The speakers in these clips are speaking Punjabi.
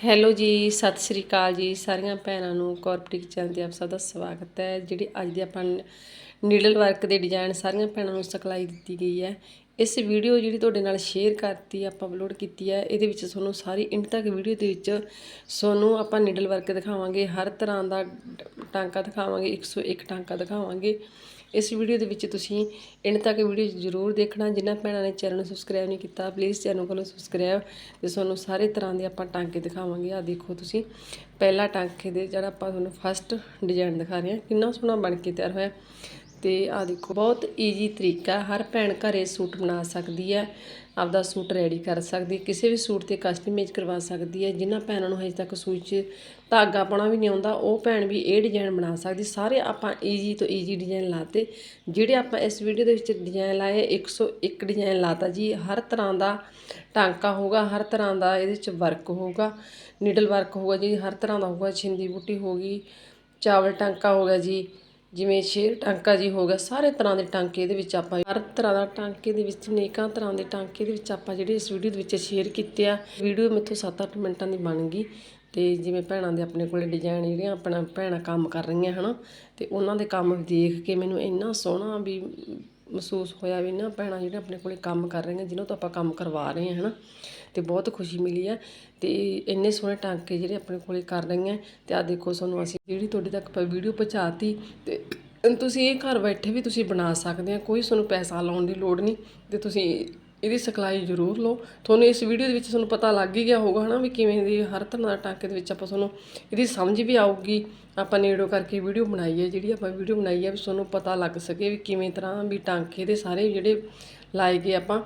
ਹੈਲੋ ਜੀ, ਸਤਿ ਸ੍ਰੀ ਅਕਾਲ ਜੀ ਸਾਰੀਆਂ ਭੈਣਾਂ ਨੂੰ ਕੋਰਪੋਰੇਟ ਚੈਨਲ ਤੇ ਆਪ ਸਭ ਦਾ ਸਵਾਗਤ ਹੈ, ਜਿਹੜੀ ਅੱਜ ਦੇ ਆਪਾਂ ਨੀਡਲ ਵਰਕ ਦੇ ਡਿਜ਼ਾਈਨ ਸਾਰੀਆਂ ਭੈਣਾਂ ਨੂੰ ਸਿਖਲਾਈ ਦਿੱਤੀ ਗਈ ਹੈ। ਇਸ ਵੀਡੀਓ ਜਿਹੜੀ ਤੁਹਾਡੇ ਨਾਲ ਸ਼ੇਅਰ ਕਰਤੀ, ਆਪਾਂ ਅਪਲੋਡ ਕੀਤੀ ਹੈ, ਇਹਦੇ ਵਿੱਚ ਤੁਹਾਨੂੰ ਸਾਰੀ ਇੰਡ ਤੱਕ ਵੀਡੀਓ ਦੇ ਵਿੱਚ ਤੁਹਾਨੂੰ ਆਪਾਂ ਨੀਡਲ ਵਰਕ ਦਿਖਾਵਾਂਗੇ, ਹਰ ਤਰ੍ਹਾਂ ਦਾ ਟਾਂਕਾ ਦਿਖਾਵਾਂਗੇ 101 ਟਾਂਕਾ ਦਿਖਾਵਾਂਗੇ। ਇਸ ਵੀਡੀਓ ਦੇ ਵਿੱਚ ਤੁਸੀਂ ਇੰਡ ਤੱਕ ਵੀਡੀਓ ਜ਼ਰੂਰ ਦੇਖਣਾ। ਜਿਨ੍ਹਾਂ ਭੈਣਾਂ ਨੇ ਚੈਨਲ ਨੂੰ ਸਬਸਕ੍ਰਾਈਬ ਨਹੀਂ ਕੀਤਾ ਪਲੀਜ਼ ਚੈਨਲ ਕੋਲੋਂ ਸਬਸਕ੍ਰਾਈਬ ਤੇ ਤੁਹਾਨੂੰ ਸਾਰੇ ਤਰ੍ਹਾਂ ਦੇ ਆਪਾਂ ਟਾਂਕੇ ਦਿਖਾਵਾਂਗੇ। ਆ ਦੇਖੋ ਤੁਸੀਂ, ਪਹਿਲਾ ਟਾਂਕੇ ਦੇ ਜਿਹੜਾ ਆਪਾਂ ਤੁਹਾਨੂੰ ਫਸਟ ਡਿਜ਼ਾਈਨ ਦਿਖਾ ਰਹੇ ਹਾਂ। ਕਿੰਨਾ ਸੋਹਣਾ ਬਣ ਕੇ ਤਿਆਰ ਹੋਇਆ। ਤੇ ਆ ਦੇਖੋ, ਬਹੁਤ ਈਜੀ ਤਰੀਕਾ ਹਰ ਭੈਣ ਘਰੇ ਸੂਟ ਬਣਾ ਸਕਦੀ ਹੈ, ਆਪਦਾ ਸੂਟ ਰੈਡੀ ਕਰ ਸਕਦੀ ਹੈ, ਕਿਸੇ ਵੀ ਸੂਟ ਤੇ ਕਸਟਮਾਈਜ਼ ਕਰਵਾ ਸਕਦੀ ਹੈ। ਜਿਨ੍ਹਾਂ ਭੈਣਾਂ ਨੂੰ ਹਜੇ ਤੱਕ ਸੂਈ 'ਚ ਧਾਗਾ ਪਾਉਣਾ ਵੀ ਨਹੀਂ ਆਉਂਦਾ, ਉਹ ਭੈਣ ਵੀ ਇਹ ਡਿਜ਼ਾਈਨ ਬਣਾ ਸਕਦੀ। ਸਾਰੇ ਆਪਾਂ ਈਜੀ ਤੋਂ ਈਜੀ ਡਿਜ਼ਾਈਨ ਲਾਤੇ। ਜਿਹੜੇ ਆਪਾਂ ਇਸ ਵੀਡੀਓ ਦੇ ਵਿੱਚ ਡਿਜ਼ਾਈਨ ਲਾਏ 101 ਡਿਜ਼ਾਈਨ ਲਾਤਾ ਜੀ। ਹਰ ਤਰ੍ਹਾਂ ਦਾ ਟਾਂਕਾ ਹੋਊਗਾ, ਹਰ ਤਰ੍ਹਾਂ ਦਾ ਇਹਦੇ ਵਿੱਚ ਵਰਕ ਹੋਊਗਾ ਨੀਡਲ ਵਰਕ ਹੋਊਗਾ ਜੀ। ਹਰ ਤਰ੍ਹਾਂ ਦਾ ਹੋਊਗਾ, ਛਿੰਦੀ ਬੂਟੀ ਹੋਗੀ ਚਾਵਲ ਟਾਂਕਾ ਹੋ ਗਿਆ ਜੀ। ਜਿਵੇਂ ਸ਼ੇਰ ਟਾਂਕਾ ਜੀ ਹੋ ਗਿਆ, ਸਾਰੇ ਤਰ੍ਹਾਂ ਦੇ ਟਾਂਕੇ ਇਹਦੇ ਵਿੱਚ ਆਪਾਂ, ਹਰ ਤਰ੍ਹਾਂ ਦਾ ਟਾਂਕੇ ਦੇ ਵਿੱਚ, ਨੇਕਾਂ ਤਰ੍ਹਾਂ ਦੇ ਟਾਂਕੇ ਦੇ ਵਿੱਚ ਆਪਾਂ ਜਿਹੜੇ ਇਸ ਵੀਡੀਓ ਦੇ ਵਿੱਚ ਸ਼ੇਅਰ ਕੀਤੇ ਆ। ਵੀਡੀਓ ਮੇਥੋਂ 7-8 ਮਿੰਟਾਂ ਦੀ ਬਣ ਗਈ ਤੇ ਜਿਵੇਂ ਭੈਣਾਂ ਦੇ ਆਪਣੇ ਕੋਲੇ ਡਿਜ਼ਾਈਨ ਜਿਹੜੀਆਂ ਆਪਣਾ ਭੈਣਾਂ ਕੰਮ ਕਰ ਰਹੀਆਂ, ਹਨਾ? ਤੇ ਉਹਨਾਂ ਦੇ ਕੰਮ ਦੇਖ ਕੇ ਮੈਨੂੰ ਇੰਨਾ ਸੋਹਣਾ ਵੀ ਮਹਿਸੂਸ ਹੋਇਆ ਵੀ ਨਾ ਭੈਣਾਂ ਜਿਹੜੇ ਆਪਣੇ ਕੋਲੇ ਕੰਮ ਕਰ ਰਹੀਆਂ ਜਿਨ੍ਹਾਂ ਤੋਂ ਆਪਾਂ ਕੰਮ ਕਰਵਾ ਰਹੇ ਹਾਂ, ਹਨਾ। ਤੇ ਬਹੁਤ ਖੁਸ਼ੀ ਮਿਲੀ ਹੈ ਤੇ ਇੰਨੇ ਸੋਹਣੇ ਟਾਂਕੇ ਜਿਹੜੇ ਆਪਣੇ ਕੋਲੇ ਕਰ ਰਹੀਆਂ ਤੇ ਆ ਦੇਖੋ ਤੁਹਾਨੂੰ ਅਸੀਂ ਜਿਹੜੀ ਤੁਹਾਡੇ ਤੱਕ ਵੀਡੀਓ ਪਹੁੰਚਾਤੀ ਤੇ ਤੁਸੀਂ ਇਹ ਘਰ ਬੈਠੇ ਵੀ ਤੁਸੀਂ ਬਣਾ ਸਕਦੇ ਆ, ਕੋਈ ਤੁਹਾਨੂੰ ਪੈਸਾ ਲਾਉਣ ਦੀ ਲੋੜ ਨਹੀਂ ਤੇ ਤੁਸੀਂ ਇਹਦੀ ਸਿਖਲਾਈ ਜ਼ਰੂਰ ਲਓ। ਤੁਹਾਨੂੰ ਇਸ ਵੀਡੀਓ ਦੇ ਵਿੱਚ ਤੁਹਾਨੂੰ ਪਤਾ ਲੱਗ ਹੀ ਗਿਆ ਹੋਊਗਾ, ਹਨਾ, ਵੀ ਕਿਵੇਂ ਦੀ ਹਰ ਤਰ੍ਹਾਂ ਦਾ ਟਾਂਕੇ ਦੇ ਵਿੱਚ ਆਪਾਂ ਤੁਹਾਨੂੰ ਇਹਦੀ ਸਮਝ ਵੀ ਆਊਗੀ ਆਪਾਂ ਨੇੜੋ ਕਰਕੇ ਵੀਡੀਓ ਬਣਾਈ ਹੈ ਜਿਹੜੀ ਆਪਾਂ ਵੀਡੀਓ ਬਣਾਈ ਹੈ ਵੀ ਤੁਹਾਨੂੰ ਪਤਾ ਲੱਗ ਸਕੇ ਵੀ ਕਿਵੇਂ ਤਰ੍ਹਾਂ ਵੀ ਟਾਂਕੇ ਦੇ ਸਾਰੇ ਜਿਹੜੇ ਲਾਏ ਗਏ ਆਪਾਂ।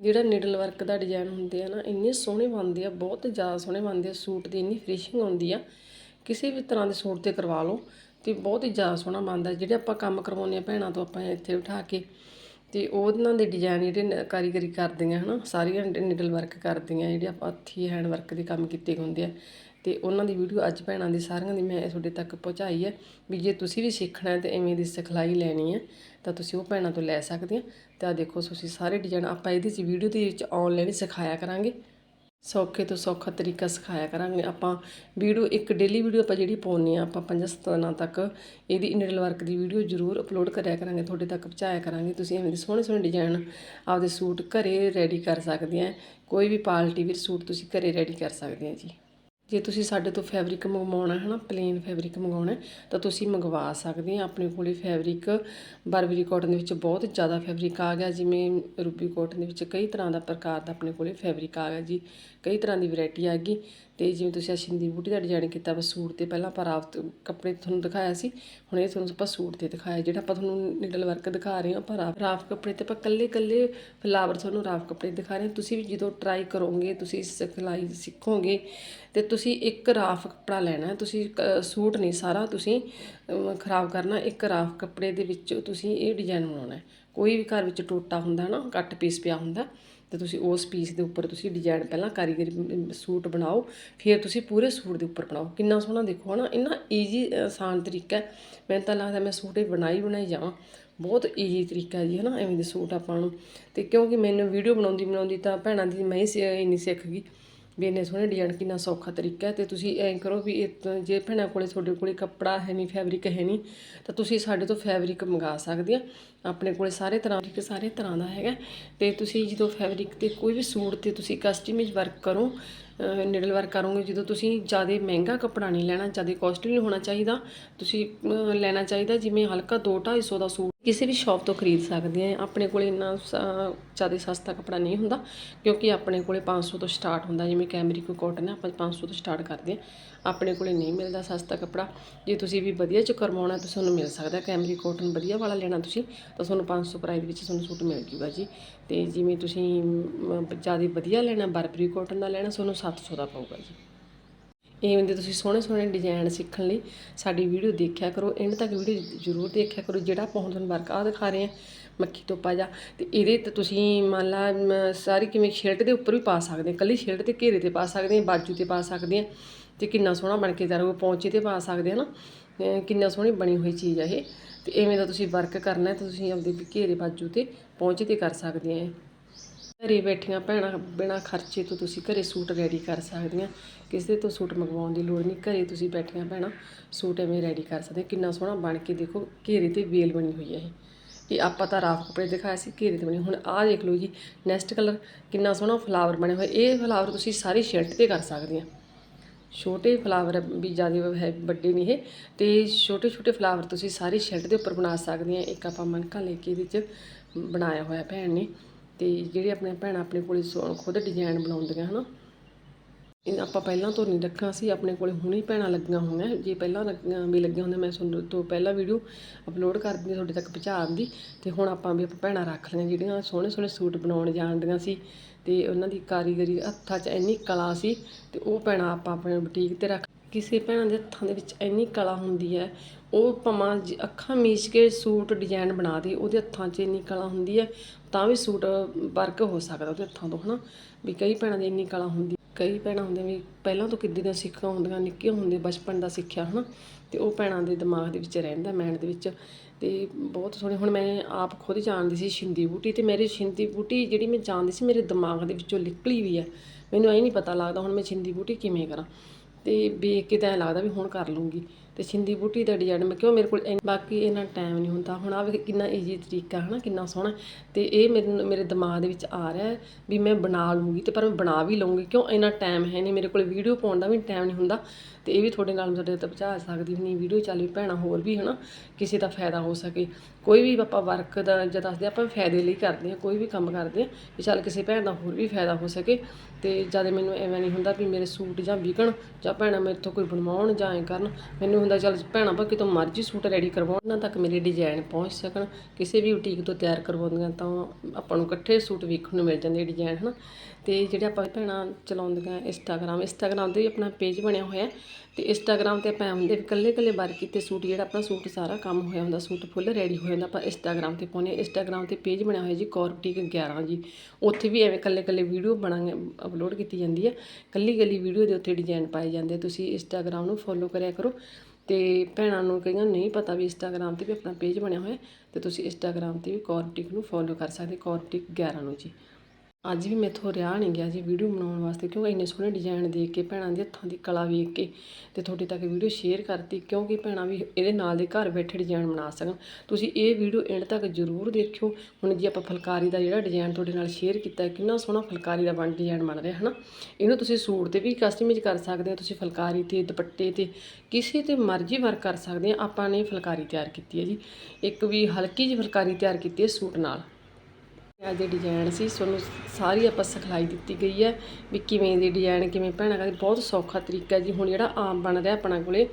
ਜਿਹੜਾ ਨੀਡਲ ਵਰਕ ਦਾ ਡਿਜ਼ਾਈਨ ਹੁੰਦੇ ਆ ਨਾ, ਇੰਨੇ ਸੋਹਣੇ ਬਣਦੇ ਆ, ਬਹੁਤ ਜ਼ਿਆਦਾ ਸੋਹਣੇ ਬਣਦੇ ਆ, ਸੂਟ ਦੀ ਇੰਨੀ ਫਿਨਿਸ਼ਿੰਗ ਆਉਂਦੀ ਆ। ਕਿਸੇ ਵੀ ਤਰ੍ਹਾਂ ਦੇ ਸੂਟ ਤੇ ਕਰਵਾ ਲਓ ਤੇ ਬਹੁਤ ਹੀ ਜ਼ਿਆਦਾ ਸੋਹਣਾ ਬਣਦਾ ਜਿਹੜੇ ਆਪਾਂ ਕੰਮ ਕਰਵਾਉਂਦੇ ਆ ਭੈਣਾਂ ਤੋਂ ਆਪਾਂ ਇੱਥੇ ਉਠਾ ਕੇ, ਤੇ ਉਹਨਾਂ ਦੇ ਡਿਜ਼ਾਈਨ ਜਿਹੜੇ ਕਾਰੀਗਰੀ ਕਰਦੀਆਂ ਹਨਾ, ਸਾਰੀਆਂ ਨੀਡਲ ਵਰਕ ਕਰਦੀਆਂ, ਜਿਹੜੇ ਆਪਾਂ ਹੱਥੀ ਹੈਂਡ ਵਰਕ ਦੇ ਕੰਮ ਕੀਤੇ ਹੁੰਦੇ ਆ। ਤੇ ਉਹਨਾਂ ਦੀ ਵੀਡੀਓ ਅੱਜ ਭੈਣਾਂ ਦੀ ਸਾਰਿਆਂ ਦੀ ਮੈਂ ਤੁਹਾਡੇ ਤੱਕ ਪਹੁੰਚਾਈ ਹੈ ਵੀ ਜੇ ਤੁਸੀਂ ਵੀ ਸਿੱਖਣਾ ਹੈ ਤੇ ਐਵੇਂ ਦੀ ਸਿਖਲਾਈ ਲੈਣੀ ਹੈ, ਤਾਂ ਤੁਸੀਂ ਉਹ ਭੈਣਾਂ ਤੋਂ ਲੈ ਸਕਦੇ ਆ ਤੇ ਆ ਦੇਖੋ, ਤੁਸੀਂ ਸਾਰੇ ਡਿਜ਼ਾਈਨ ਆਪਾਂ ਇਹਦੇ 'ਚ ਵੀਡੀਓ ਦੇ ਵਿੱਚ ਆਨਲਾਈਨ ਸਿਖਾਇਆ ਕਰਾਂਗੇ। ਸੌਖੇ ਤੋਂ ਸੌਖਾ ਤਰੀਕਾ ਸਿਖਾਇਆ ਕਰਾਂਗੇ। ਆਪਾਂ ਵੀਡੀਓ, ਇੱਕ ਡੇਲੀ ਵੀਡੀਓ ਆਪਾਂ ਜਿਹੜੀ ਪਾਉਣੀ ਆ ਆਪਾਂ 5 ਦਿਨਾਂ ਤੱਕ ਇਹਦੀ ਨੀਡਲ ਵਰਕ ਦੀ ਵੀਡੀਓ ਜ਼ਰੂਰ ਅਪਲੋਡ ਕਰਿਆ ਕਰਾਂਗੇ, ਤੁਹਾਡੇ ਤੱਕ ਪਹੁੰਚਾਇਆ ਕਰਾਂਗੇ। ਤੁਸੀਂ ਐਵੇਂ ਦੇ ਸੋਹਣੇ ਸੋਹਣੇ ਡਿਜ਼ਾਈਨ ਆਪਦੇ ਸੂਟ ਘਰੇ ਰੈਡੀ ਕਰ ਸਕਦੇ ਆ। ਕੋਈ ਵੀ ਪਾਰਟੀ ਵਿੱਚ ਸੂਟ ਤੁਸੀਂ ਘਰੇ ਰੈਡੀ ਕਰ ਸਕਦੇ ਆ ਜੀ। ਜੇ ਤੁਸੀਂ ਸਾਡੇ ਤੋਂ ਫੈਬਰਿਕ ਮੰਗਵਾਉਣਾ ਹੈ ਨਾ ਪਲੇਨ ਫੈਬਰਿਕ ਮੰਗਵਾਉਣਾ ਤਾਂ ਤੁਸੀਂ ਮੰਗਵਾ ਸਕਦੇ ਆ ਆਪਣੇ ਕੋਲੇ ਫੈਬਰਿਕ ਬਰਬਰੀ ਕਾਟਨ ਦੇ ਵਿੱਚ ਬਹੁਤ ਜ਼ਿਆਦਾ ਫੈਬਰਿਕ ਆ ਗਿਆ, ਜਿਵੇਂ ਰੂਬੀ ਕਾਟਨ ਦੇ ਵਿੱਚ ਕਈ ਤਰ੍ਹਾਂ ਦਾ ਪ੍ਰਕਾਰ ਦਾ ਆਪਣੇ ਕੋਲੇ ਫੈਬਰਿਕ ਆ ਗਿਆ ਜੀ। ਕਈ ਤਰ੍ਹਾਂ ਦੀ ਵੈਰਾਈਟੀ ਆ ਗਈ। ਤੇ ਜਿਵੇਂ ਤੁਸੀਂ ਅਸ਼ਿੰਦੀ ਬੂਟੀ ਦਾ ਡਿਜ਼ਾਈਨ ਕੀਤਾ ਵਾ ਸੂਟ ਤੇ ਪਹਿਲਾਂ ਆਪਾਂ ਰਾਫ ਕੱਪੜੇ ਤੁਹਾਨੂੰ ਦਿਖਾਇਆ ਸੀ, ਹੁਣ ਇਹ ਤੁਹਾਨੂੰ ਆਪਾਂ ਸੂਟ ਤੇ ਦਿਖਾਇਆ, ਜਿਹੜਾ ਆਪਾਂ ਤੁਹਾਨੂੰ ਨਿਡਲ ਵਰਕ ਦਿਖਾ ਰਹੇ ਹਾਂ, ਆਪਾਂ ਰਾਫ ਕੱਪੜੇ ਤੇ ਆਪਾਂ ਕੱਲੇ ਕੱਲੇ ਫਲਾਵਰ ਤੁਹਾਨੂੰ ਰਾਫ ਕੱਪੜੇ ਦਿਖਾ ਰਹੇ ਤੁਸੀਂ ਵੀ ਜਦੋਂ ਟਰਾਈ ਕਰੋਗੇ, ਤੁਸੀਂ ਸਿਖਲਾਈ ਸਿੱਖੋਗੇ, ਤੇ ਤੁਸੀਂ ਇੱਕ ਰਾਫ ਕੱਪੜਾ ਲੈਣਾ ਤੁਸੀਂ ਸੂਟ ਨਹੀਂ ਸਾਰਾ ਤੁਸੀਂ ਖਰਾਬ ਕਰਨਾ, ਇੱਕ ਰਾਫ ਕੱਪੜੇ ਦੇ ਵਿੱਚ ਤੁਸੀਂ ਇਹ ਡਿਜ਼ਾਈਨ ਬਣਾਉਣਾ ਕੋਈ ਵੀ ਘਰ ਵਿੱਚ ਟੋਟਾ ਹੁੰਦਾ ਨਾ, ਕੱਟ ਪੀਸ ਪਿਆ ਹੁੰਦਾ ਤੇ ਤੁਸੀਂ ਉਸ ਪੀਸ ਦੇ ਉੱਪਰ ਤੁਸੀਂ ਡਿਜ਼ਾਈਨ ਪਹਿਲਾਂ ਕਾਰੀਗਰੀ ਸੂਟ ਬਣਾਓ, ਫਿਰ ਤੁਸੀਂ ਪੂਰੇ ਸੂਟ ਦੇ ਉੱਪਰ ਬਣਾਓ। ਕਿੰਨਾ ਸੋਹਣਾ ਦੇਖੋ ਹਨਾ, ਇੰਨਾ ਈਜ਼ੀ ਆਸਾਨ ਤਰੀਕਾ ਹੈ। ਮੈਨੂੰ ਤਾਂ ਲੱਗਦਾ ਮੈਂ ਸੂਟ ਹੀ ਬਣਾਈ ਬਣਾਈ ਜਾਵਾਂ। ਬਹੁਤ ਈਜ਼ੀ ਤਰੀਕਾ ਜੀ ਹਨਾ, ਐਵੇਂ ਦੇ ਸੂਟ ਆਪਾਂ ਨੂੰ। ਤੇ ਕਿਉਂਕਿ ਮੈਨੂੰ ਵੀਡੀਓ ਬਣਾਉਂਦੀ ਬਣਾਉਂਦੀ ਤਾਂ ਭੈਣਾਂ ਦੀ ਮੈਂ ਹੀ ਇੰਨੀ ਸਿੱਖ ਗਈ। ਵੀ ਇੰਨੇ ਸੋਹਣੇ ਡਿਜ਼ਾਈਨ ਕਿੰਨਾ ਸੌਖਾ ਤਰੀਕਾ ਹੈ ਤੇ ਤੁਸੀਂ ਐਂ ਕਰੋ ਵੀ ਜੇ ਭੈਣਾਂ ਕੋਲੇ ਤੁਹਾਡੇ ਕੋਲੇ ਕੱਪੜਾ ਹੈ ਨਹੀਂ ਫੈਬਰਿਕ ਹੈ ਨਹੀਂ, ਤਾਂ ਤੁਸੀਂ ਸਾਡੇ ਤੋਂ ਫੈਬਰਿਕ ਮੰਗਾ ਸਕਦੇ ਆ। ਆਪਣੇ ਕੋਲੇ ਸਾਰੇ ਤਰ੍ਹਾਂ ਦੇ ਸਾਰੇ ਤਰ੍ਹਾਂ ਦਾ ਹੈਗਾ। ਤੇ ਤੁਸੀਂ ਜਦੋਂ ਫੈਬਰਿਕ ਤੇ ਕੋਈ ਵੀ ਸੂਟ ਤੇ ਤੁਸੀਂ ਕਸਟਮਾਈਜ਼ ਵਰਕ ਕਰੋ ਨਿਡਲ ਵਰਕ ਕਰੋਗੇ, ਜਦੋਂ ਤੁਸੀਂ ਜ਼ਿਆਦਾ ਮਹਿੰਗਾ ਕੱਪੜਾ ਨਹੀਂ ਲੈਣਾ, ਜ਼ਿਆਦਾ ਕਾਸਟਲੀ ਨਹੀਂ ਹੋਣਾ ਚਾਹੀਦਾ, ਤੁਸੀਂ ਲੈਣਾ ਚਾਹੀਦਾ ਜਿਵੇਂ ਹਲਕਾ 2 250 ਦਾ ਸੂਟ ਕਿਸੇ ਵੀ ਸ਼ਾਪ ਤੋਂ ਖਰੀਦ ਸਕਦੇ ਆ ਆਪਣੇ ਕੋਲ ਇੰਨਾ ਜ਼ਿਆਦਾ ਸਸਤਾ ਕੱਪੜਾ ਨਹੀਂ ਹੁੰਦਾ, ਕਿਉਂਕਿ ਆਪਣੇ ਕੋਲੇ 500 ਤੋਂ ਸਟਾਰਟ ਹੁੰਦਾ। ਜਿਵੇਂ ਕੈਮਰਿਕ ਕੋਟਨ ਹੈ, ਆਪਾਂ 500 ਤੋਂ ਸਟਾਰਟ ਕਰਦੇ ਆ ਆਪਣੇ ਕੋਲ ਨਹੀਂ ਮਿਲਦਾ ਸਸਤਾ ਕੱਪੜਾ। ਜੇ ਤੁਸੀਂ ਵੀ ਵਧੀਆ ਚ ਕਰਵਾਉਣਾ, ਤਾਂ ਤੁਹਾਨੂੰ ਮਿਲ ਸਕਦਾ ਕੈਮਰਿਕ ਕੋਟਨ ਵਧੀਆ ਵਾਲਾ ਲੈਣਾ ਤੁਸੀਂ, ਤਾਂ ਤੁਹਾਨੂੰ 500 ਪ੍ਰਾਈਸ ਵਿੱਚ ਤੁਹਾਨੂੰ ਸੂਟ ਮਿਲ ਜੂਗਾ ਜੀ। ਤੇ ਜਿਵੇਂ ਤੁਸੀਂ ਜ਼ਿਆਦਾ ਵਧੀਆ ਲੈਣਾ ਬਰਬਰੀ ਕੋਟਨ ਦਾ ਲੈਣਾ, ਤੁਹਾਨੂੰ 700 ਦਾ ਪਊਗਾ ਜੀ। ਇਵੇਂ ਦੇ ਤੁਸੀਂ ਸੋਹਣੇ ਸੋਹਣੇ ਡਿਜ਼ਾਈਨ ਸਿੱਖਣ ਲਈ ਸਾਡੀ ਵੀਡੀਓ ਦੇਖਿਆ ਕਰੋ ਐਂਡ ਤੱਕ ਵੀਡੀਓ ਜ਼ਰੂਰ ਦੇਖਿਆ ਕਰੋ, ਜਿਹੜਾ ਆਪਾਂ ਹੁਣ ਤੁਹਾਨੂੰ ਵਰਕ ਆ ਦਿਖਾ ਰਹੇ ਹਾਂ, ਮੱਖੀ ਤੋਪਾ ਜਾ ਤੇ ਇਹਦੇ ਤੇ ਤੁਸੀਂ ਮੰਨ ਲਾ ਸਾਰੀ ਕਿਵੇਂ ਸ਼ਰਟ ਦੇ ਉੱਪਰ ਵੀ ਪਾ ਸਕਦੇ ਕੱਲੀ ਸ਼ਰਟ ਤੇ ਘੇਰੇ ਤੇ ਪਾ ਸਕਦੇ ਆ ਬਾਜੂ ਤੇ ਪਾ ਸਕਦੇ ਆ ਤੇ ਕਿੰਨਾ ਸੋਹਣਾ ਬਣ ਕੇ ਤਿਆਰ ਪਹੁੰਚੇ ਤੇ ਪਾ ਸਕਦੇ ਆ ਨਾ ਕਿੰਨਾ ਸੋਹਣੀ ਬਣੀ ਹੋਈ ਚੀਜ਼ ਆ ਇਹ, ਤੇ ਐਵੇਂ ਦਾ ਤੁਸੀਂ ਵਰਕ ਕਰਨਾ ਤਾਂ ਤੁਸੀਂ ਆਪਦੇ ਘੇਰੇ ਬਾਜੂ ਤੇ ਪਹੁੰਚੇ ਤੇ ਕਰ ਸਕਦੇ ਆ ਘਰੇ ਬੈਠੀਆਂ ਭੈਣਾਂ ਬਿਨਾਂ ਖਰਚੇ ਤੋਂ ਤੁਸੀਂ ਘਰੇ ਸੂਟ ਰੈਡੀ ਕਰ ਸਕਦੀਆਂ। ਕਿਸੇ ਤੋਂ ਸੂਟ ਮੰਗਵਾਉਣ ਦੀ ਲੋੜ ਨਹੀਂ, ਘਰੇ ਤੁਸੀਂ ਬੈਠੀਆਂ ਭੈਣਾਂ ਸੂਟ ਐਵੇਂ ਰੈਡੀ ਕਰ ਸਕਦੇ। ਕਿੰਨਾ ਸੋਹਣਾ ਬਣ ਕੇ ਦੇਖੋ, ਘੇਰੇ ਤੇ ਵੇਲ ਬਣੀ ਹੋਈ ਹੈ ਇਹ। ਇਹ ਆਪਾਂ ਤਾਂ ਰਾਫ ਕੱਪੜੇ ਦਿਖਾਇਆ ਸੀ, ਘੇਰੇ ਤੇ ਬਣੀ। ਹੁਣ ਆਹ ਦੇਖ ਲਓ ਜੀ ਨੈਕਸਟ ਕਲਰ ਕਿੰਨਾ ਸੋਹਣਾ ਫਲਾਵਰ ਬਣੇ ਹੋਏ ਇਹ ਫਲਾਵਰ ਤੁਸੀਂ ਸਾਰੀ ਸ਼ਰਟ ਤੇ ਕਰ ਸਕਦੀਆਂ। ਛੋਟੇ ਫਲਾਵਰ ਵੀ ਜ਼ਿਆਦਾ ਹੈ, ਵੱਡੇ ਨਹੀਂ ਇਹ। ਤੇ ਛੋਟੇ ਛੋਟੇ ਫਲਾਵਰ ਤੁਸੀਂ ਸਾਰੀ ਸ਼ਰਟ ਦੇ ਉੱਪਰ ਬਣਾ ਸਕਦੀਆਂ। ਇੱਕ ਆਪਾਂ ਮਣਕਾ ਲੈ ਕੇ ਇਹਦੇ 'ਚ ਬਣਾਇਆ ਹੋਇਆ ਭੈਣ ਨੇ। ਤੇ ਜਿਹੜੇ ਆਪਣੇ ਭੈਣਾਂ ਆਪਣੇ ਕੋਲੇ ਸੋ- ਖੁਦ ਡਿਜ਼ਾਈਨ ਬਣਾਉਂਦੀਆਂ, ਹਨਾ? ਇਹ ਆਪਾਂ ਪਹਿਲਾਂ ਤੋਂ ਨਹੀਂ ਰੱਖਾਂ ਸੀ, ਆਪਣੇ ਕੋਲੇ ਹੁਣੇ ਹੀ ਭੈਣਾਂ ਲੱਗੀਆਂ ਹੋਈਆਂ। ਜੇ ਪਹਿਲਾਂ ਲੱਗੀਆਂ ਵੀ ਲੱਗੀਆਂ ਹੁੰਦੀਆਂ, ਮੈਂ ਤੁਹਾਨੂੰ ਤੋਂ ਪਹਿਲਾਂ ਵੀਡੀਓ ਅਪਲੋਡ ਕਰਦੀ ਹਾਂ, ਤੁਹਾਡੇ ਤੱਕ ਪਹੁੰਚਾਉਣ ਦੀ ਤੇ ਹੁਣ ਆਪਾਂ ਵੀ ਭੈਣਾਂ ਰੱਖ ਲਈਆਂ, ਜਿਹੜੀਆਂ ਸੋਹਣੇ ਸੋਹਣੇ ਸੂਟ ਬਣਾਉਣ ਜਾਣਦੀਆਂ ਸੀ। ਤੇ ਉਹਨਾਂ ਦੀ ਕਾਰੀਗਰੀ ਹੱਥਾਂ 'ਚ ਇੰਨੀ ਕਲਾ ਸੀ, ਤੇ ਉਹ ਭੈਣਾਂ ਆਪਾਂ ਆਪਣੇ ਬੁਟੀਕ ਤੇ ਰੱਖ ਕਿਸੇ ਭੈਣਾਂ ਦੇ ਹੱਥਾਂ ਦੇ ਵਿੱਚ ਇੰਨੀ ਕਲਾ ਹੁੰਦੀ ਹੈ, ਉਹ ਭਾਵੇਂ ਜ- ਅੱਖਾਂ ਮੀਚ ਕੇ ਸੂਟ ਡਿਜ਼ਾਈਨ ਬਣਾ ਦੇ, ਉਹਦੇ ਹੱਥਾਂ 'ਚ ਇੰਨੀ ਕਲਾ ਹੁੰਦੀ ਹੈ, ਤਾਂ ਵੀ ਸੂਟ ਵਰਕ ਹੋ ਸਕਦਾ ਉਹਦੇ ਹੱਥਾਂ ਤੋਂ, ਹਨਾ? ਵੀ ਕਈ ਭੈਣਾਂ ਦੀ ਇੰਨੀ ਕਲਾ ਹੁੰਦੀ, ਕਈ ਭੈਣਾਂ ਹੁੰਦੀਆਂ ਵੀ ਪਹਿਲਾਂ ਤੋਂ ਕਿੱਦਾਂ ਦੀਆਂ ਸਿੱਖਾਂ ਹੁੰਦੀਆਂ, ਨਿੱਕੀਆਂ ਹੁੰਦੇ ਬਚਪਨ ਦਾ ਸਿੱਖਿਆ, ਹਨਾ? ਤੇ ਉਹ ਭੈਣਾਂ ਦੇ ਦਿਮਾਗ ਦੇ ਵਿੱਚ ਰਹਿੰਦਾ ਮਾਈਂਡ ਦੇ ਵਿੱਚ, ਤੇ ਬਹੁਤ ਸੋਹਣੇ, ਹੁਣ ਮੈਂ ਆਪ ਖੁਦ ਜਾਣਦੀ ਸੀ ਸ਼ਿੰਦੀ ਬੂਟੀ, ਤੇ ਮੇਰੀ ਸ਼ਿੰਦੀ ਬੂਟੀ ਜਿਹੜੀ ਮੈਂ ਜਾਣਦੀ ਸੀ, ਮੇਰੇ ਦਿਮਾਗ ਦੇ ਵਿੱਚੋਂ ਨਿਕਲੀ ਵੀ ਹੈ। ਮੈਨੂੰ ਐ ਨਹੀਂ ਪਤਾ ਲੱਗਦਾ, ਹੁਣ ਮੈਂ ਸ਼ਿੰਦੀ ਬੂਟੀ ਕਿਵੇਂ ਕਰਾਂ। ਤੇ ਵੇਖ ਕੇ ਤਾਂ ਐਂ ਲੱਗਦਾ ਵੀ ਹੁਣ ਕਰ ਲੂੰਗੀ ਤੇ ਛਿੰਦੀ ਬੂਟੀ ਦਾ ਡਿਜ਼ਾਈਨ ਮੈਂ ਕਿਉਂ ਮੇਰੇ ਕੋਲ ਇੰਨ- ਬਾਕੀ ਇਹਨਾਂ ਟਾਈਮ ਨਹੀਂ ਹੁੰਦਾ। ਹੁਣ ਆ ਵੇਖ ਕਿੰਨਾ ਈਜ਼ੀ ਤਰੀਕਾ ਹਨਾ ਕਿੰਨਾ ਸੋਹਣਾ ਤੇ ਇਹ ਮੇਰੇ ਮੇਰੇ ਦਿਮਾਗ ਦੇ ਵਿੱਚ ਆ ਰਿਹਾ ਹੈ ਵੀ ਮੈਂ ਬਣਾ ਲੂੰਗੀ ਤੇ ਪਰ ਮੈਂ ਬਣਾ ਵੀ ਲਊਂਗੀ। ਕਿਉਂ ਇੰਨਾ ਟਾਈਮ ਹੈ ਨਹੀਂ ਮੇਰੇ ਕੋਲ ਵੀਡੀਓ ਪਾਉਣ ਦਾ ਵੀ ਟਾਈਮ ਨਹੀਂ ਹੁੰਦਾ। ਤੇ ਇਹ ਵੀ ਤੁਹਾਡੇ ਨਾਲ ਤੁਹਾਡੇ ਤੱਕ ਪਹੁੰਚਾ ਸਕਦੀ ਨਹੀਂ ਵੀਡੀਓ ਚੱਲ ਵੀ ਭੈਣਾਂ ਹੋਰ ਵੀ ਹਨਾ, ਕਿਸੇ ਦਾ ਫਾਇਦਾ ਹੋ ਸਕੇ। ਕੋਈ ਵੀ ਆਪਾਂ ਵਰਕ ਦਾ ਜਾਂ ਦੱਸਦੇ ਆਪਾਂ ਫਾਇਦੇ ਲਈ ਕਰਦੇ ਹਾਂ ਕੋਈ ਵੀ ਕੰਮ ਕਰਦੇ ਹਾਂ ਵੀ ਚੱਲ ਕਿਸੇ ਭੈਣ ਦਾ ਹੋਰ ਵੀ ਫਾਇਦਾ ਹੋ ਸਕੇ। ਤੇ ਜਦ ਮੈਨੂੰ ਐਵੇਂ ਨਹੀਂ ਹੁੰਦਾ ਵੀ ਮੇਰੇ ਸੂਟ ਜਾਂ ਵਿਕਣ, ਜਾਂ ਭੈਣਾਂ ਮੇਰੇ ਤੋਂ ਕੋਈ ਬਣਵਾਉਣ ਜਾਂ ਐਂ ਕਰਨ, ਮੈਨੂੰ ਹੁੰਦਾ ਚੱਲ ਭੈਣਾਂ ਭਾ ਕਿਤੋਂ ਮਰਜ਼ੀ ਸੂਟ ਰੈਡੀ ਕਰਵਾਉਣ ਉਹਨਾਂ ਤੱਕ ਮੇਰੇ ਡਿਜ਼ਾਈਨ ਪਹੁੰਚ ਸਕਣ। ਕਿਸੇ ਵੀ ਬੁਟੀਕ ਤੋਂ ਤਿਆਰ ਕਰਵਾਉਂਦੀਆਂ ਤਾਂ ਆਪਾਂ ਨੂੰ ਇਕੱਠੇ ਸੂਟ ਵੇਖਣ ਨੂੰ ਮਿਲ ਜਾਂਦੇ ਡਿਜ਼ਾਈਨ ਹਨਾ। ਤੇ ਜਿਹੜੇ ਆਪਾਂ ਭੈਣਾਂ ਚਲਾਉਂਦੀਆਂ ਇੰਸਟਾਗ੍ਰਾਮ ਇੰਸਟਾਗ੍ਰਾਮ ਤੇ ਵੀ ਆਪਣਾ ਪੇਜ ਬਣਿਆ ਹੋਇਆ ਤੇ ਇੰਸਟਾਗ੍ਰਾਮ ਤੇ ਆਪਾਂ ਹੁੰਦੇ ਇਕੱਲੇ ਇਕੱਲੇ ਬਾਰ ਕੀਤੇ ਸੂਟ, ਜਿਹੜਾ ਆਪਣਾ ਸੂਟ ਸਾਰਾ ਕੰਮ ਹੋਇਆ ਹੁੰਦਾ, ਸੂਟ ਫੁੱਲ ਰੈਡੀ ਹੋਇਆ ਹੁੰਦਾ, ਆਪਾਂ ਇੰਸਟਾਗ੍ਰਾਮ ਤੇ ਪਾਉਂਦੇ ਹਾਂ। ਇੰਸਟਾਗ੍ਰਾਮ ਤੇ ਪੇਜ ਬਣਿਆ ਹੋਇਆ ਜੀ ਕੌਰਬਟਿਕ 11 ਜੀ। ਉੱਥੇ ਵੀ ਐਵੇਂ ਇਕੱਲੇ ਇਕੱਲੇ ਵੀਡੀਓ ਬਣਾਂਗੇ ਅਪਲੋਡ ਕੀਤੀ ਜਾਂਦੀ ਹੈ। ਕੱਲੀ ਕੱਲੀ ਵੀਡੀਓ ਦੇ ਉੱਤੇ ਡਿਜ਼ਾਈਨ ਪਾਏ ਜਾਂਦੇ ਤੁਸੀਂ ਇੰਸਟਾਗ੍ਰਾਮ ਨੂੰ ਫੋਲੋ ਕਰਿਆ ਕਰੋ। ਤੇ ਭੈਣਾਂ ਨੂੰ ਕਈਆਂ ਨੂੰ ਨਹੀਂ ਪਤਾ ਵੀ ਇੰਸਟਾਗ੍ਰਾਮ ਤੇ ਵੀ ਆਪਣਾ ਪੇਜ ਬਣਿਆ ਹੋਇਆ ਤੇ ਤੁਸੀਂ ਇੰਸਟਾਗ੍ਰਾਮ ਤੇ ਵੀ ਕੌਰਬਟਿਕ ਨੂੰ ਫੋਲੋ ਕਰ ਸਕਦੇ ਕੌਰਬਟਿਕ 11 ਨੂੰ ਜੀ। ਅੱਜ ਵੀ ਮੈਥੋਂ ਰਿਹਾ ਨਹੀਂ ਗਿਆ ਜੀ ਵੀਡੀਓ ਬਣਾਉਣ ਵਾਸਤੇ, ਕਿਉਂਕਿ ਇੰਨੇ ਸੋਹਣੇ ਡਿਜ਼ਾਈਨ ਦੇਖ ਕੇ ਭੈਣਾਂ ਦੇ ਹੱਥਾਂ ਦੀ ਕਲਾ ਵੇਖ ਕੇ ਤੇ ਤੁਹਾਡੇ ਤੱਕ ਵੀਡੀਓ ਸ਼ੇਅਰ ਕਰਤੀ, ਕਿਉਂਕਿ ਭੈਣਾਂ ਵੀ ਇਹਦੇ ਨਾਲ ਦੇ ਘਰ ਬੈਠੇ ਡਿਜ਼ਾਈਨ ਬਣਾ ਸਕਣ। ਤੁਸੀਂ ਇਹ ਵੀਡੀਓ ਐਂਡ ਤੱਕ ਜ਼ਰੂਰ ਦੇਖਿਓ। ਹੁਣ ਜੀ ਆਪਾਂ ਫੁਲਕਾਰੀ ਦਾ ਜਿਹੜਾ ਡਿਜ਼ਾਈਨ ਤੁਹਾਡੇ ਨਾਲ ਸ਼ੇਅਰ ਕੀਤਾ, ਕਿੰਨਾ ਸੋਹਣਾ ਫੁਲਕਾਰੀ ਦਾ ਬਣ ਡਿਜ਼ਾਈਨ ਬਣ ਰਿਹਾ, ਹਨਾ? ਇਹਨੂੰ ਤੁਸੀਂ ਸੂਟ ਤੇ ਵੀ ਕਸਟਮਾਈਜ਼ ਕਰ ਸਕਦੇ ਹੋ, ਤੁਸੀਂ ਫੁਲਕਾਰੀ ਤੇ, ਦੁਪੱਟੇ ਤੇ, ਕਿਸੇ ਤੇ ਮਰਜ਼ੀ ਵਰਕ ਕਰ ਸਕਦੇ ਆ ਆਪਾਂ ਨੇ ਫੁਲਕਾਰੀ ਤਿਆਰ ਕੀਤੀ ਹੈ ਜੀ। ਇੱਕ ਵੀ ਹਲਕੀ ਜਿਹੀ ਫੁਲਕਾਰੀ ਤਿਆਰ ਕੀਤੀ ਹੈ ਸੂਟ ਨਾਲ। ਅੱਜ ਦੇ ਡਿਜ਼ਾਈਨ ਸੀ ਤੁਹਾਨੂੰ ਸਾਰੀ ਆਪਾਂ ਸਿਖਲਾਈ ਦਿੱਤੀ ਗਈ ਹੈ ਵੀ ਕਿਵੇਂ ਦੇ ਡਿਜ਼ਾਈਨ ਕਿਵੇਂ ਭੈਣਾਂ ਕਰਦੇ ਬਹੁਤ ਸੌਖਾ ਤਰੀਕਾ ਜੀ। ਹੁਣ ਜਿਹੜਾ ਆਮ ਬਣ ਰਿਹਾ ਆਪਣਾ ਕੋਲੇ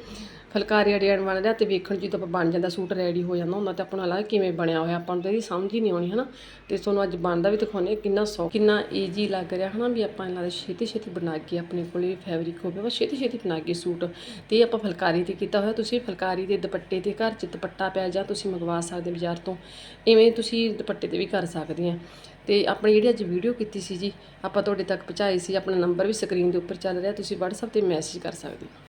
ਫੁਲਕਾਰੀ ਡਿਜ਼ਾਈਨ ਬਣ ਰਿਹਾ ਤੇ ਵੇਖਣ ਜਦੋਂ ਆਪਾਂ ਬਣ ਜਾਂਦਾ, ਸੂਟ ਰੈਡੀ ਹੋ ਜਾਂਦਾ ਹੁੰਦਾ ਤੇ ਆਪਣਾ ਲੱਗ ਕਿਵੇਂ ਬਣਿਆ ਹੋਇਆ, ਆਪਾਂ ਨੂੰ ਤਾਂ ਇਹਦੀ ਸਮਝ ਹੀ ਨਹੀਂ ਆਉਣੀ, ਹਨਾ? ਤੇ ਤੁਹਾਨੂੰ ਅੱਜ ਬਣਦਾ ਵੀ ਦਿਖਾਉਂਦੇ ਹਾਂ ਕਿੰਨਾ ਸੌਖ ਕਿੰਨਾ ਈਜ਼ੀ ਲੱਗ ਰਿਹਾ, ਹਨਾ? ਵੀ ਆਪਾਂ ਇਹਨਾਂ ਦੇ ਛੇਤੀ ਛੇਤੀ ਬਣਾ ਕੇ ਆਪਣੇ ਕੋਲੇ ਫੈਬਰਿਕ ਹੋਵੇ, ਬਸ ਛੇਤੀ ਛੇਤੀ ਬਣਾ ਕੇ ਸੂਟ ਤੇ ਇਹ ਆਪਾਂ ਫੁਲਕਾਰੀ ਤੇ ਕੀਤਾ ਹੋਇਆ। ਤੁਸੀਂ ਫੁਲਕਾਰੀ ਦੇ ਦੁਪੱਟੇ ਤੇ ਘਰ 'ਚ ਦੁਪੱਟਾ ਪਿਆ ਜਾਂ ਤੁਸੀਂ ਮੰਗਵਾ ਸਕਦੇ ਬਾਜ਼ਾਰ ਤੋਂ, ਇਵੇਂ ਤੁਸੀਂ ਦੁਪੱਟੇ ਤੇ ਵੀ ਕਰ ਸਕਦੇ ਆ। ਤੇ ਆਪਣੀ ਜਿਹੜੀ ਅੱਜ ਵੀਡੀਓ ਕੀਤੀ ਸੀ ਜੀ, ਆਪਾਂ ਤੁਹਾਡੇ ਤੱਕ ਪਹੁੰਚਾਈ ਸੀ, ਆਪਣਾ ਨੰਬਰ ਵੀ ਸਕਰੀਨ ਦੇ ਉੱਪਰ ਚੱਲ ਰਿਹਾ, ਤੁਸੀਂ WhatsApp ਤੇ ਮੈਸੇਜ ਕਰ ਸਕਦੇ ਹੋ।